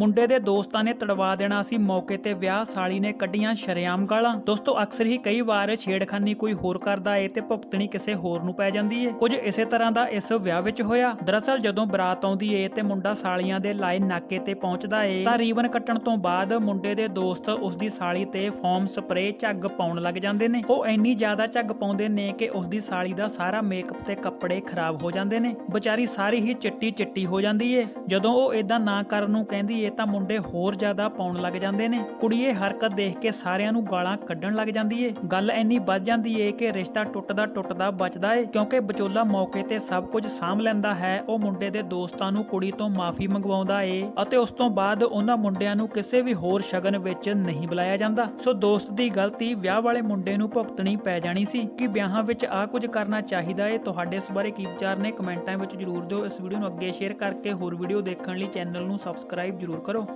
ਮੁੰਡੇ ਦੇ ਦੋਸਤਾਂ ਨੇ ਤੜਵਾ ਦੇਣਾ ਸੀ ਮੌਕੇ ਤੇ ਵਿਆਹ, ਸਾਲੀ ਨੇ ਕੱਢੀਆਂ ਸ਼ਰੇਆਮ ਗਾਲਾਂ। ਦੋਸਤੋ, ਅਕਸਰ ਹੀ ਕਈ ਵਾਰ ਛੇੜਖਾਨੀ ਕੋਈ ਹੋਰ ਕਰਦਾ ਏ ਤੇ ਭੁਗਤਣੀ ਕਿਸੇ ਹੋਰ ਨੂੰ ਪੈ ਜਾਂਦੀ ਏ। ਕੁਝ ਇਸੇ ਤਰ੍ਹਾਂ ਦਾ ਇਸ ਵਿਆਹ ਵਿੱਚ ਹੋਇਆ। ਦਰਅਸਲ ਜਦੋਂ ਬਰਾਤ ਆਉਂਦੀ ਏ ਤੇ ਮੁੰਡਾ ਸਾਲੀਆਂ ਦੇ ਲਾਏ ਨਾਕੇ ਤੇ ਪਹੁੰਚਦਾ ਏ, ਤਾਂ ਰੀਵਨ ਕੱਟਣ ਤੋਂ ਬਾਅਦ ਮੁੰਡੇ ਦੇ ਦੋਸਤ ਉਸ ਦੀ ਸਾਲੀ ਤੇ ਫੋਮ ਸਪਰੇ ਝੱਗ ਪਾਉਣ ਲੱਗ ਜਾਂਦੇ ਨੇ। ਉਹ ਇੰਨੀ ਜ਼ਿਆਦਾ ਝੱਗ ਪਾਉਂਦੇ ਨੇ ਕਿ ਉਸ ਦੀ ਸਾਲੀ ਦਾ ਸਾਰਾ ਮੇਕਅਪ ਤੇ ਕੱਪੜੇ ਖਰਾਬ ਹੋ ਜਾਂਦੇ ਨੇ। ਵਿਚਾਰੀ ਸਾਰੀ ਹੀ ਚਿੱਟੀ ਚਿੱਟੀ ਹੋ ਜਾਂਦੀ ਏ। ਜਦੋਂ ਉਹ ਇਦਾਂ ਨਾ ਕਰਨ ਨੂੰ ਕਹਿੰਦੀ ਏ ਤਾਂ ਮੁੰਡੇ ਹੋਰ ਜ਼ਿਆਦਾ ਪਾਉਣ ਲੱਗ ਜਾਂਦੇ ਨੇ। ਕੁੜੀ ਇਹ ਹਰਕਤ ਦੇਖ ਕੇ ਸਾਰਿਆਂ ਨੂੰ ਗਾਲਾਂ ਕੱਢਣ ਲੱਗ ਜਾਂਦੀ ਏ। ਗੱਲ ਇੰਨੀ ਵੱਧ ਜਾਂਦੀ ਏ ਕਿ ਰਿਸ਼ਤਾ ਟੁੱਟਦਾ ਟੁੱਟਦਾ ਬਚਦਾ ਏ, ਕਿਉਂਕਿ ਵਿਚੋਲਾ ਮੌਕੇ ਤੇ ਸਭ ਕੁਝ ਸਾਂਭ ਲੈਂਦਾ ਹੈ। ਉਹ ਮੁੰਡੇ ਦੇ ਦੋਸਤਾਂ ਨੂੰ ਕੁੜੀ ਤੋਂ ਮਾਫੀ ਮੰਗਵਾਉਂਦਾ ਏ ਅਤੇ ਉਸ ਤੋਂ ਬਾਅਦ ਉਹਨਾਂ ਮੁੰਡਿਆਂ ਨੂੰ ਕਿਸੇ ਵੀ ਹੋਰ ਸ਼ਗਨ ਵਿੱਚ ਨਹੀਂ ਬੁਲਾਇਆ ਜਾਂਦਾ। ਸੋ ਦੋਸਤ ਦੀ ਗਲਤੀ ਵਿਆਹ ਵਾਲੇ ਮੁੰਡੇ ਨੂੰ ਭੁਗਤਣੀ ਪੈ ਜਾਣੀ ਸੀ ਕਿ ਵਿਆਹਾਂ ਵਿੱਚ ਆ ਕੁਝ ਕਰਨਾ ਚਾਹੀਦਾ ਏ। ਤੁਹਾਡੇ ਇਸ ਬਾਰੇ ਕੀ ਵਿਚਾਰ ਨੇ? ਕਮੈਂਟਾਂ ਵਿੱਚ ਜਰੂਰ ਦਿਓ। ਇਸ ਵੀਡੀਓ ਨੂੰ ਅੱਗੇ ਸ਼ੇਅਰ ਕਰਕੇ ਹੋਰ ਵੀਡੀਓ ਦੇਖਣ ਲਈ ਚੈਨਲ ਨੂੰ ਸਬਸਕ੍ਰਾਈਬ ਜਰੂਰ કરો